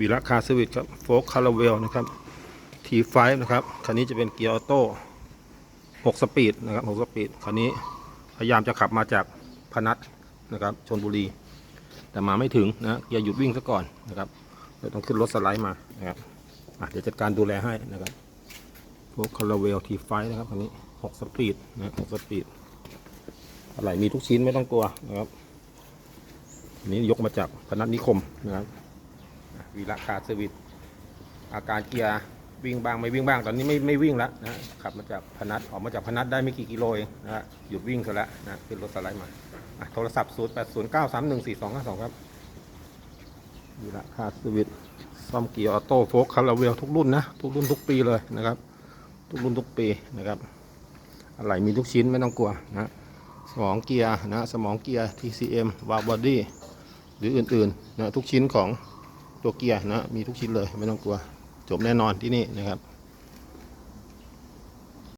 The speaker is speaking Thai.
วีระคาสวิตครับโฟกคาราเวลนะครับ T5 นะครับคันนี้จะเป็นเกียร์ออโต้6สปีดนะครับ6สปีดคันนี้พยายามจะขับมาจากพนัสนะครับชนบุรี แต่มาไม่ถึงนะเกียร์หยุดวิ่งซะก่อนนะครับเราต้องขึ้นรถสไลด์มานะครับอะเดี๋ยวจัดการดูแลให้นะครับโฟกคาราเวล T5 นะครับคันนี้6สปีดนะ6สปีดอะไรมีทุกชิ้นไม่ต้องกลัวนะครับนนี้ยกมาจากพนัสนิคมนะครับ วีระคาร์เซวิสอาการเกียร์วิ่งบ้างไม่วิ่งบ้างตอนนี้ไม่ไม่วิ่งแล้วนะขับมาจากพนัสออกมาจากพนัสได้ไม่กี่กิโลเองนะฮะหยุดวิ่งซะแล้วนะขึ้นรถสไลด์มาอ่โทรศัพท์0 8 0 9 3 1 4 2 5 2 ครับวีระคาร์เซอร์วิสซ่อมเกียร์ออโต้โฟกคาราเวลทุกรุ่นนะทุกรุ่นทุกปีเลยนะครับ ทุกรุ่นทุกปีนะครับอะไรมีทุกชิ้นไม่ต้องกลัวนะสมองเกียร์นะสมองเกียร์ TCM วาลบอดี้หรืออื่นๆนะทุกชิ้นของ ตัวเกียร์นะ มีทุกชิ้นเลยไม่ต้องกลัว จบแน่นอนที่นี่นะครับ